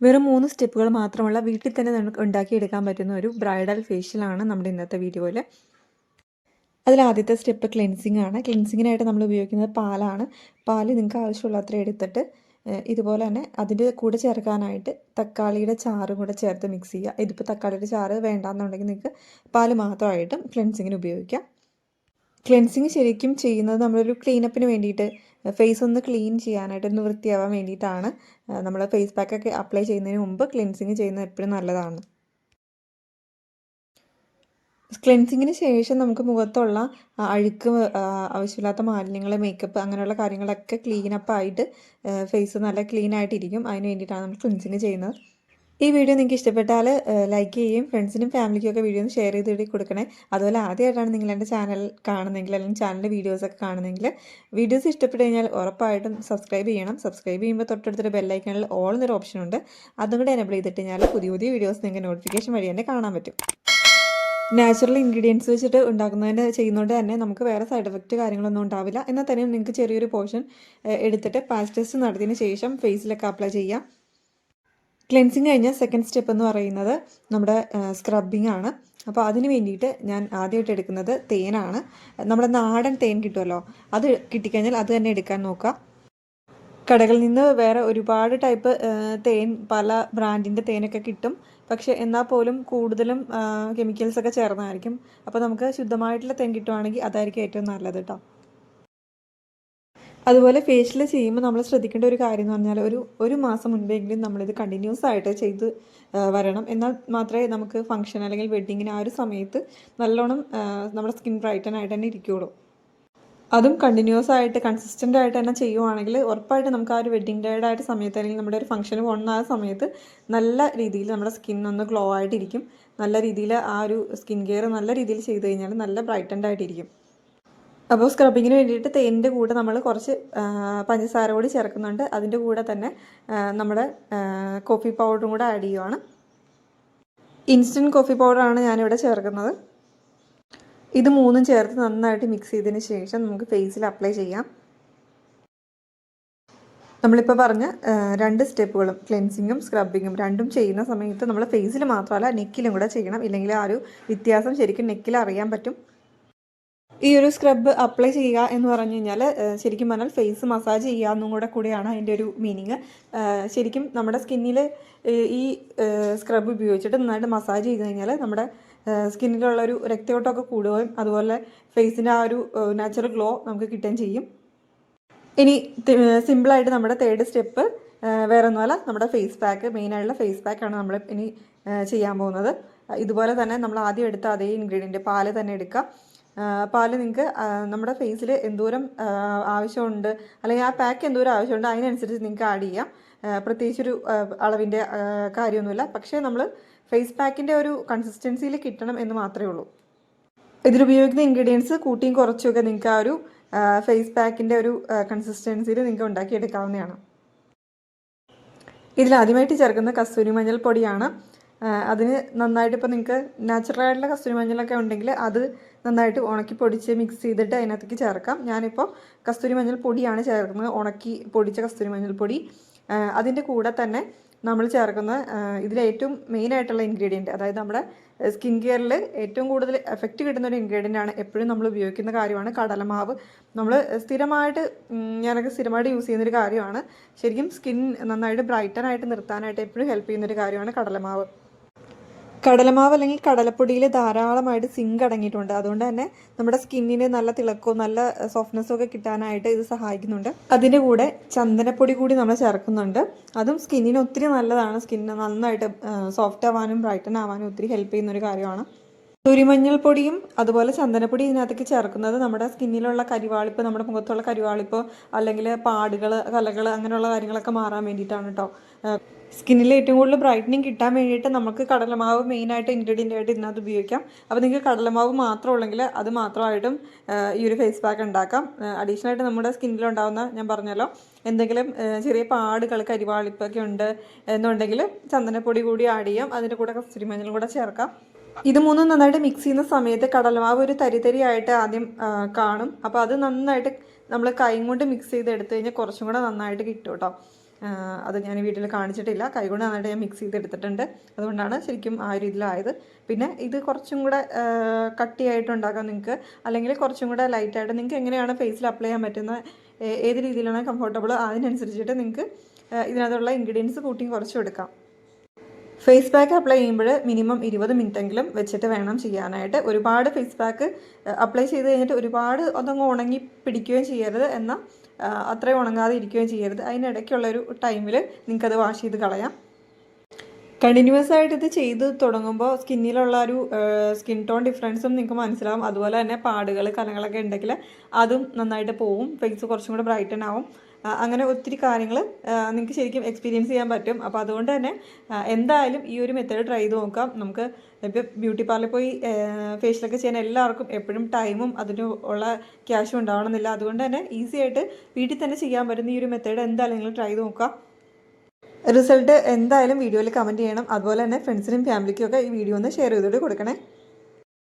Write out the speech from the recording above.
വെറും മൂന്ന് സ്റ്റെപ്പുകൾ മാത്രമുള്ള വീട്ടിൽ തന്നെ നമുക്ക് ഉണ്ടാക്കിയെടുക്കാൻ പറ്റുന്ന ഒരു ബ്രൈഡൽ ഫേഷ്യലാണ് നമ്മുടെ ഇന്നത്തെ വീഡിയോയിൽ അതിൽ ആദ്യത്തെ സ്റ്റെപ്പ് ക്ലെൻസിങ് ആണ്. ക്ലെൻസിങ്ങിനായിട്ട് നമ്മൾ ഉപയോഗിക്കുന്നത് പാലാണ്. പാൽ നിങ്ങൾക്ക് ആവശ്യമുള്ള അത്ര എടുത്തിട്ട് ഇതുപോലെ തന്നെ അതിന്റെ കൂടെ ചേർക്കാനായിട്ട് തക്കാളിയുടെ ചാറും കൂടെ ചേർത്ത് മിക്സ് ചെയ്യുക. ഇതിപ്പോൾ തക്കാളിയുടെ ചാറ് വേണ്ടാന്നുണ്ടെങ്കിൽ നിങ്ങൾക്ക് പാൽ മാത്രമായിട്ടും ക്ലെൻസിങ്ങിന് ഉപയോഗിക്കാം. ക്ലെൻസിങ് ശരിക്കും ചെയ്യുന്നത് നമ്മളൊരു ക്ലീനപ്പിന് വേണ്ടിയിട്ട് ഫേസ് ഒന്ന് ക്ലീൻ ചെയ്യാനായിട്ട് ഒന്ന് വൃത്തിയാവാൻ വേണ്ടിയിട്ടാണ് നമ്മൾ ഫേസ് പാക്കൊക്കെ അപ്ലൈ ചെയ്യുന്നതിന് മുമ്പ് ക്ലെൻസിങ് ചെയ്യുന്നത് എപ്പോഴും നല്ലതാണ്. ക്ലെൻസിങ്ങിന് ശേഷം നമുക്ക് മുഖത്തുള്ള അഴുക്ക് ആവശ്യമില്ലാത്ത മാലിന്യങ്ങൾ മേക്കപ്പ് അങ്ങനെയുള്ള കാര്യങ്ങളൊക്കെ ക്ലീനപ്പായിട്ട് ഫേസ് നല്ല ക്ലീൻ ആയിട്ടിരിക്കും. അതിന് വേണ്ടിയിട്ടാണ് നമ്മൾ ക്ലെൻസിങ് ചെയ്യുന്നത്. ഈ വീഡിയോ നിങ്ങൾക്ക് ഇഷ്ടപ്പെട്ടാൽ ലൈക്ക് ചെയ്യുകയും ഫ്രണ്ട്സിനും ഫാമിലിക്കും ഒക്കെ വീഡിയോ ഒന്ന് ഷെയർ ചെയ്ത് കൊടുക്കണേ. അതുപോലെ ആദ്യമായിട്ടാണ് നിങ്ങൾ എന്റെ ചാനൽ കാണുന്നെങ്കിൽ അല്ലെങ്കിൽ ചാനലിന്റെ വീഡിയോസൊക്കെ കാണുന്നെങ്കിൽ വീഡിയോസ് ഇഷ്ടപ്പെട്ട് കഴിഞ്ഞാൽ ഉറപ്പായിട്ടും സബ്സ്ക്രൈബ് ചെയ്യണം. സബ്സ്ക്രൈബ് ചെയ്യുമ്പോൾ തൊട്ടടുത്തൊരു ബെല്ലൈക്കണിൽ ഓൾ എന്നൊരു ഓപ്ഷൻ ഉണ്ട്. അതും കൂടെ എനബിൾ ചെയ്തിട്ട് കഴിഞ്ഞാൽ പുതിയ പുതിയ വീഡിയോസ് നിങ്ങൾക്ക് നോട്ടിഫിക്കേഷൻ വഴി തന്നെ കാണാൻ പറ്റും. നാച്ചുറൽ ഇൻഗ്രീഡിയൻസ് വെച്ചിട്ട് ഉണ്ടാക്കുന്നതിന് ചെയ്യുന്നതുകൊണ്ട് തന്നെ നമുക്ക് വേറെ സൈഡ് എഫക്റ്റ് കാര്യങ്ങളൊന്നും ഉണ്ടാവില്ല. എന്നാൽ തന്നെ നിങ്ങൾക്ക് ചെറിയൊരു പോർഷൻ എടുത്തിട്ട് പാസ്റ്റേഴ്സ് നടത്തിയതിന് ശേഷം ഫേസിലൊക്കെ അപ്ലൈ ചെയ്യാം. ക്ലെൻസിങ് കഴിഞ്ഞ സെക്കൻഡ് സ്റ്റെപ്പ് എന്ന് പറയുന്നത് നമ്മുടെ സ്ക്രബിംഗ് ആണ്. അപ്പോൾ അതിന് വേണ്ടിയിട്ട് ഞാൻ ആദ്യമായിട്ട് എടുക്കുന്നത് തേനാണ്. നമ്മുടെ നാടൻ തേൻ കിട്ടുമല്ലോ അത് കിട്ടിക്കഴിഞ്ഞാൽ അത് തന്നെ എടുക്കാൻ നോക്കുക. കടകളിൽ നിന്ന് വേറെ ഒരുപാട് ടൈപ്പ് തേൻ പല ബ്രാൻഡിന്റെ തേനൊക്കെ കിട്ടും. പക്ഷേ എന്നാൽ പോലും കൂടുതലും കെമിക്കൽസൊക്കെ ചേർന്നതായിരിക്കും അപ്പോൾ നമുക്ക് ശുദ്ധമായിട്ടുള്ള തേൻ കിട്ടുവാണെങ്കിൽ അതായിരിക്കും ഏറ്റവും നല്ലത് കേട്ടോ. അതുപോലെ ഫേഷ്യൽ ചെയ്യുമ്പോൾ നമ്മൾ ശ്രദ്ധിക്കേണ്ട ഒരു കാര്യം എന്ന് പറഞ്ഞാൽ ഒരു ഒരു മാസം മുൻപെങ്കിലും നമ്മളിത് കണ്ടിന്യൂസ് ആയിട്ട് ചെയ്ത് വരണം. എന്നാൽ മാത്രമേ നമുക്ക് ഫംഗ്ഷൻ അല്ലെങ്കിൽ വെഡ്ഡിങ്ങിന് ആ ഒരു സമയത്ത് നല്ലോണം നമ്മുടെ സ്കിൻ ബ്രൈറ്റൻ ആയിട്ട് തന്നെ ഇരിക്കുകയുള്ളൂ. അതും കണ്ടിന്യൂസ് ആയിട്ട് കൺസിസ്റ്റന്റ് ആയിട്ട് തന്നെ ചെയ്യുവാണെങ്കിൽ ഉറപ്പായിട്ട് നമുക്ക് ആ ഒരു വെഡ്ഡിങ് ഡേയുടെ ആയിട്ട് സമയത്ത് അല്ലെങ്കിൽ നമ്മുടെ ഒരു ഫംഗ്ഷന് പോകുന്ന ആ സമയത്ത് നല്ല രീതിയിൽ നമ്മുടെ സ്കിൻ ഒന്ന് ഗ്ലോ ആയിട്ടിരിക്കും. നല്ല രീതിയിൽ ആ ഒരു സ്കിൻ കെയർ നല്ല രീതിയിൽ ചെയ്ത് കഴിഞ്ഞാൽ നല്ല ബ്രൈറ്റൻഡ് ആയിട്ടിരിക്കും. അപ്പോൾ സ്ക്രബിങ്ങിന് വേണ്ടിയിട്ട് തേനിന്റെ കൂടെ നമ്മൾ കുറച്ച് പഞ്ചസാര കൂടി ചേർക്കുന്നുണ്ട്. അതിന്റെ കൂടെ തന്നെ നമ്മുടെ കോഫി പൗഡറും കൂടെ ആഡ് ചെയ്യുവാണ്. ഇൻസ്റ്റന്റ് കോഫി പൗഡറാണ് ഞാനിവിടെ ചേർക്കുന്നത്. ഇത് മൂന്നും ചേർത്ത് നന്നായിട്ട് മിക്സ് ചെയ്തതിന് ശേഷം നമുക്ക് ഫേസിൽ അപ്ലൈ ചെയ്യാം. നമ്മളിപ്പോൾ പറഞ്ഞ രണ്ട് സ്റ്റെപ്പുകളും ക്ലെൻസിങ്ങും സ്ക്രബിങ്ങും രണ്ടും ചെയ്യുന്ന സമയത്ത് നമ്മൾ ഫേസിൽ മാത്രമല്ല നെക്കിലും കൂടെ ചെയ്യണം. ഇല്ലെങ്കിൽ ആ ഒരു വ്യത്യാസം ശരിക്കും നെക്കിൽ അറിയാൻ പറ്റും. ഈ ഒരു സ്ക്രബ് അപ്ലൈ ചെയ്യുക എന്ന് പറഞ്ഞു കഴിഞ്ഞാൽ ശരിക്കും പറഞ്ഞാൽ ഫേസ് മസാജ് ചെയ്യുക എന്നും കൂടെ കൂടിയാണ് അതിന്റെ ഒരു മീനിങ് ശരിക്കും നമ്മുടെ സ്കിന്നിൽ ഈ സ്ക്രബ് ഉപയോഗിച്ചിട്ട് നന്നായിട്ട് മസാജ് ചെയ്ത് കഴിഞ്ഞാൽ നമ്മുടെ സ്കിന്നിലുള്ള ഒരു രക്തയോട്ടമൊക്കെ കൂടുകയും അതുപോലെ ഫേസിന്റെ ആ ഒരു നാച്ചുറൽ ഗ്ലോ നമുക്ക് കിട്ടുകയും ചെയ്യും. ഇനി സിമ്പിളായിട്ട് നമ്മുടെ തേർഡ് സ്റ്റെപ്പ് വേറെ ഒന്നുമല്ല നമ്മുടെ ഫേസ് പാക്ക് മെയിനായിട്ടുള്ള ഫേസ് പാക്കാണ് നമ്മൾ ഇനി ചെയ്യാൻ പോകുന്നത്. ഇതുപോലെ തന്നെ നമ്മൾ ആദ്യം എടുത്ത അതേ ഇൻഗ്രീഡിയന്റ് പാൽ തന്നെ എടുക്കുക. പാൽ നിങ്ങൾക്ക് നമ്മുടെ ഫേസിൽ എന്തോരം ആവശ്യമുണ്ട് അല്ലെങ്കിൽ ആ പാക്ക് എന്തോരം ആവശ്യമുണ്ട് അതിനനുസരിച്ച് നിങ്ങൾക്ക് ആഡ് ചെയ്യാം. പ്രത്യേകിച്ചൊരു അളവിന്റെ കാര്യമൊന്നുമില്ല. പക്ഷേ നമ്മൾ ഫേസ് പാക്കിന്റെ ഒരു കൺസിസ്റ്റൻസിയിൽ കിട്ടണം എന്ന് മാത്രമേ ഉള്ളൂ. ഇതിലുപയോഗിക്കുന്ന ഇൻഗ്രീഡിയൻസ് കൂട്ടിയും കുറച്ചുമൊക്കെ നിങ്ങൾക്ക് ആ ഒരു ഫേസ് പാക്കിന്റെ ഒരു കൺസിസ്റ്റൻസിയിൽ നിങ്ങൾക്ക് ഉണ്ടാക്കിയെടുക്കാവുന്നതാണ്. ഇതിലാദ്യമായിട്ട് ചേർക്കുന്ന കസ്തൂരി മഞ്ഞൾ പൊടിയാണ്. അതിന് നന്നായിട്ട് ഇപ്പോൾ നിങ്ങൾക്ക് നാച്ചുറൽ ആയിട്ടുള്ള കസ്തൂരി മഞ്ഞളൊക്കെ ഉണ്ടെങ്കിൽ അത് നന്നായിട്ട് ഉണക്കി പൊടിച്ച് മിക്സ് ചെയ്തിട്ട് അതിനകത്തേക്ക് ചേർക്കാം. ഞാനിപ്പോൾ കസ്തൂരി മഞ്ഞൾ പൊടിയാണ് ചേർക്കുന്നത്. ഉണക്കി പൊടിച്ച കസ്തൂരി മഞ്ഞൾ പൊടി. അതിന്റെ കൂടെ തന്നെ നമ്മൾ ചേർക്കുന്ന ഇതിലേറ്റവും മെയിനായിട്ടുള്ള ഇൻഗ്രീഡിയന്റ് അതായത് നമ്മുടെ സ്കിൻ കെയറിൽ ഏറ്റവും കൂടുതൽ എഫക്റ്റ് കിട്ടുന്ന ഒരു ഇൻഗ്രീഡിയന്റ് ആണ് എപ്പോഴും നമ്മൾ ഉപയോഗിക്കുന്ന കാര്യമാണ് കടലമാവ്. നമ്മൾ സ്ഥിരമായിട്ട് ഞാനൊക്കെ സ്ഥിരമായിട്ട് യൂസ് ചെയ്യുന്നൊരു കാര്യമാണ്. ശരിക്കും സ്കിൻ നന്നായിട്ട് ബ്രൈറ്റനായിട്ട് നിർത്താനായിട്ട് എപ്പോഴും ഹെൽപ്പ് ചെയ്യുന്നൊരു കാര്യമാണ് കടലമാവ്. കടലമാവ് അല്ലെങ്കിൽ കടലപ്പൊടിയിൽ ധാരാളമായിട്ട് സിങ്ക് അടങ്ങിയിട്ടുണ്ട്. അതുകൊണ്ട് തന്നെ നമ്മുടെ സ്കിന്നിന് നല്ല തിളക്കവും നല്ല സോഫ്റ്റ്നെസ്സും ഒക്കെ കിട്ടാനായിട്ട് ഇത് സഹായിക്കുന്നുണ്ട്. അതിന്റെ കൂടെ ചന്ദനപ്പൊടി കൂടി നമ്മൾ ചേർക്കുന്നുണ്ട്. അതും സ്കിന്നിന് ഒത്തിരി നല്ലതാണ്. സ്കിന്നിന് നന്നായിട്ട് സോഫ്റ്റ് ആവാനും ബ്രൈറ്റൻ ആവാനും ഒത്തിരി ഹെൽപ്പ് ചെയ്യുന്ന ഒരു കാര്യമാണ്. തുരിമഞ്ഞൾ പൊടിയും അതുപോലെ ചന്ദനപ്പൊടി ഇതിനകത്തേക്ക് ചേർക്കുന്നത് നമ്മുടെ സ്കിന്നിലുള്ള കരിവാളിപ്പ് നമ്മുടെ മുഖത്തുള്ള കരിവാളിപ്പ് അല്ലെങ്കിൽ പാടുകൾ കലകൾ അങ്ങനെയുള്ള കാര്യങ്ങളൊക്കെ മാറാൻ വേണ്ടിയിട്ടാണ് കേട്ടോ സ്കിന്നിൽ ഏറ്റവും കൂടുതൽ ബ്രൈറ്റനിങ് കിട്ടാൻ വേണ്ടിയിട്ട് നമുക്ക് കടലമാവ് മെയിനായിട്ട് ഇൻഗ്രീഡിയന്റ് ആയിട്ട് ഇതിനകത്ത് ഉപയോഗിക്കാം. അപ്പോൾ നിങ്ങൾക്ക് കടലമാവ് മാത്രം ഉള്ളെങ്കിൽ അത് മാത്രമായിട്ടും ഈ ഒരു ഫേസ് പാക്ക് ഉണ്ടാക്കാം. അഡീഷണൽ ആയിട്ട് നമ്മുടെ സ്കിന്നിലുണ്ടാകുന്ന ഞാൻ പറഞ്ഞല്ലോ എന്തെങ്കിലും ചെറിയ പാടുകൾ കരിവാളിപ്പൊക്കെ ഉണ്ട് എന്നുണ്ടെങ്കിൽ ചന്ദനപ്പൊടി കൂടി ആഡ് ചെയ്യാം. അതിന്റെ കൂടെ കസ്തൂരി മഞ്ഞളും കൂടെ ചേർക്കാം. ഇത് മൂന്നും നന്നായിട്ട് മിക്സ് ചെയ്യുന്ന സമയത്ത് കടലമാവ് ഒരു തരി തരിയായിട്ട് ആദ്യം കാണും. അപ്പോൾ അത് നന്നായിട്ട് നമ്മൾ കൈ കൊണ്ട് മിക്സ് ചെയ്ത് എടുത്തു കഴിഞ്ഞാൽ കുറച്ചും കൂടെ നന്നായിട്ട് കിട്ടും കേട്ടോ അത് ഞാൻ വീട്ടിൽ കാണിച്ചിട്ടില്ല. കൈകൊണ്ട് നന്നായിട്ട് ഞാൻ മിക്സ് ചെയ്തെടുത്തിട്ടുണ്ട് അതുകൊണ്ടാണ് ശരിക്കും ആ ഒരു ഇതിലായത്. പിന്നെ ഇത് കുറച്ചും കൂടെ കട്ടിയായിട്ട് ഉണ്ടാക്കാം നിങ്ങൾക്ക് അല്ലെങ്കിൽ കുറച്ചും കൂടെ ലൈറ്റായിട്ട് നിങ്ങൾക്ക് എങ്ങനെയാണ് ഫേസിൽ അപ്ലൈ ചെയ്യാൻ പറ്റുന്ന ഏത് രീതിയിലാണ് കംഫർട്ടബിൾ അതിനനുസരിച്ചിട്ട് നിങ്ങൾക്ക് ഇതിനകത്തുള്ള ഇൻഗ്രീഡിയൻസ് കൂട്ടി കുറച്ചും എടുക്കാം. ഫേസ് പാക്ക് അപ്ലൈ ചെയ്യുമ്പോൾ മിനിമം ഇരുപത് എങ്കിലും വെച്ചിട്ട് വേണം ചെയ്യാനായിട്ട്. ഒരുപാട് ഫേസ് പാക്ക് അപ്ലൈ ചെയ്ത് കഴിഞ്ഞിട്ട് ഒരുപാട് അതങ്ങ് ഉണങ്ങി പിടിക്കുകയും ചെയ്യരുത് എന്നാൽ അത്രയും ഉണങ്ങാതെ ഇരിക്കുകയും ചെയ്യരുത്. അതിനിടയ്ക്കുള്ള ഒരു ടൈമിൽ നിങ്ങൾക്കത് വാഷ് ചെയ്ത് കളയാം. കണ്ടിന്യൂസ് ആയിട്ട് ഇത് ചെയ്ത് തുടങ്ങുമ്പോൾ സ്കിന്നിലുള്ള ഒരു സ്കിൻ ടോൺ ഡിഫറൻസും നിങ്ങൾക്ക് മനസ്സിലാവും. അതുപോലെ തന്നെ പാടുകൾ കലങ്ങളൊക്കെ ഉണ്ടെങ്കിൽ അതും നന്നായിട്ട് പോവും. ഫേസ് കുറച്ചും കൂടെ ബ്രൈറ്റൻ ആവും. അങ്ങനെ ഒത്തിരി കാര്യങ്ങൾ നിങ്ങൾക്ക് ശരിക്കും എക്സ്പീരിയൻസ് ചെയ്യാൻ പറ്റും. അപ്പോൾ അതുകൊണ്ട് തന്നെ എന്തായാലും ഈ ഒരു മെത്തേഡ് ട്രൈ ചെയ്ത് നോക്കാം. നമുക്ക് ഇപ്പോൾ ബ്യൂട്ടി പാർലറിൽ പോയി ഫേഷ്യലൊക്കെ ചെയ്യാൻ എല്ലാവർക്കും എപ്പോഴും ടൈമും അതിന് ഉള്ള ക്യാഷും ഉണ്ടാവണമെന്നില്ല. അതുകൊണ്ട് തന്നെ ഈസി ആയിട്ട് വീട്ടിൽ തന്നെ ചെയ്യാൻ പറ്റുന്ന ഈ ഒരു മെത്തേഡ് എന്തായാലും നിങ്ങൾ ട്രൈ ചെയ്ത് നോക്കാം. റിസൾട്ട് എന്തായാലും വീഡിയോയിൽ കമന്റ് ചെയ്യണം. അതുപോലെ തന്നെ ഫ്രണ്ട്സിനും ഫാമിലിക്കും ഒക്കെ ഈ വീഡിയോ ഒന്ന് ഷെയർ ചെയ്തിട്ട് കൊടുക്കണേ.